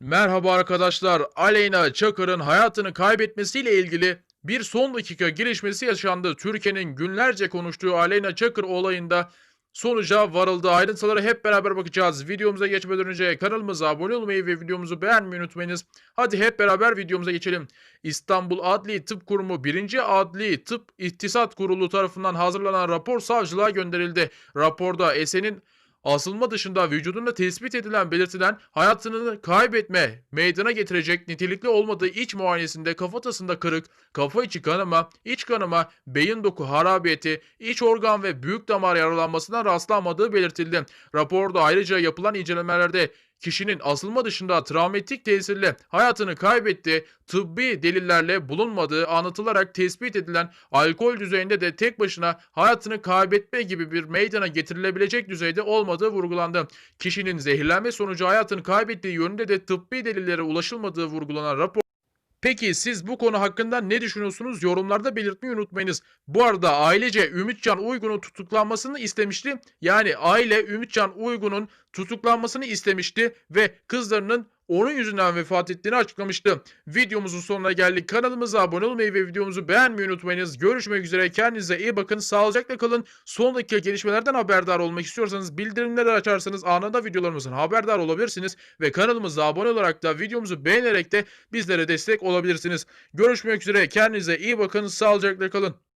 Merhaba arkadaşlar. Aleyna Çakır'ın hayatını kaybetmesiyle ilgili bir son dakika gelişmesi yaşandı. Türkiye'nin günlerce konuştuğu Aleyna Çakır olayında sonuca varıldı. Ayrıntılara hep beraber bakacağız. Videomuza geçmeden önce kanalımıza abone olmayı ve videomuzu beğenmeyi unutmayınız. Hadi hep beraber videomuza geçelim. İstanbul Adli Tıp Kurumu 1. Adli Tıp İhtisat Kurulu tarafından hazırlanan rapor savcılığa gönderildi. Raporda Esen'in asılma dışında vücudunda tespit edilen belirtilen hayatını kaybetme meydana getirecek nitelikli olmadığı iç muayenesinde kafatasında kırık, kafa içi kanama, iç kanama, beyin doku harabiyeti, iç organ ve büyük damar yaralanmasına rastlanmadığı belirtildi. Raporda ayrıca yapılan incelemelerde kişinin asılma dışında travmatik tesirle hayatını kaybettiği, tıbbi delillerle bulunmadığı anlatılarak tespit edilen alkol düzeyinde de tek başına hayatını kaybetme gibi bir meydana getirilebilecek düzeyde olmadığı vurgulandı. Kişinin zehirlenme sonucu hayatını kaybettiği yönünde de tıbbi delillere ulaşılmadığı vurgulanan rapor Peki siz bu konu hakkında ne düşünüyorsunuz? Yorumlarda belirtmeyi unutmayınız. Bu arada ailece Ümitcan Uygun'un tutuklanmasını istemişti. Yani aile Ümitcan Uygun'un tutuklanmasını istemişti ve kızlarının onun yüzünden vefat ettiğini açıklamıştı. Videomuzun sonuna geldik. Kanalımıza abone olmayı ve videomuzu beğenmeyi unutmayınız. Görüşmek üzere. Kendinize iyi bakın. Sağlıcakla kalın. Son dakika gelişmelerden haberdar olmak istiyorsanız bildirimleri açarsanız anında videolarımızın haberdar olabilirsiniz. Ve kanalımıza abone olarak da videomuzu beğenerek de bizlere destek olabilirsiniz. Görüşmek üzere. Kendinize iyi bakın. Sağlıcakla kalın.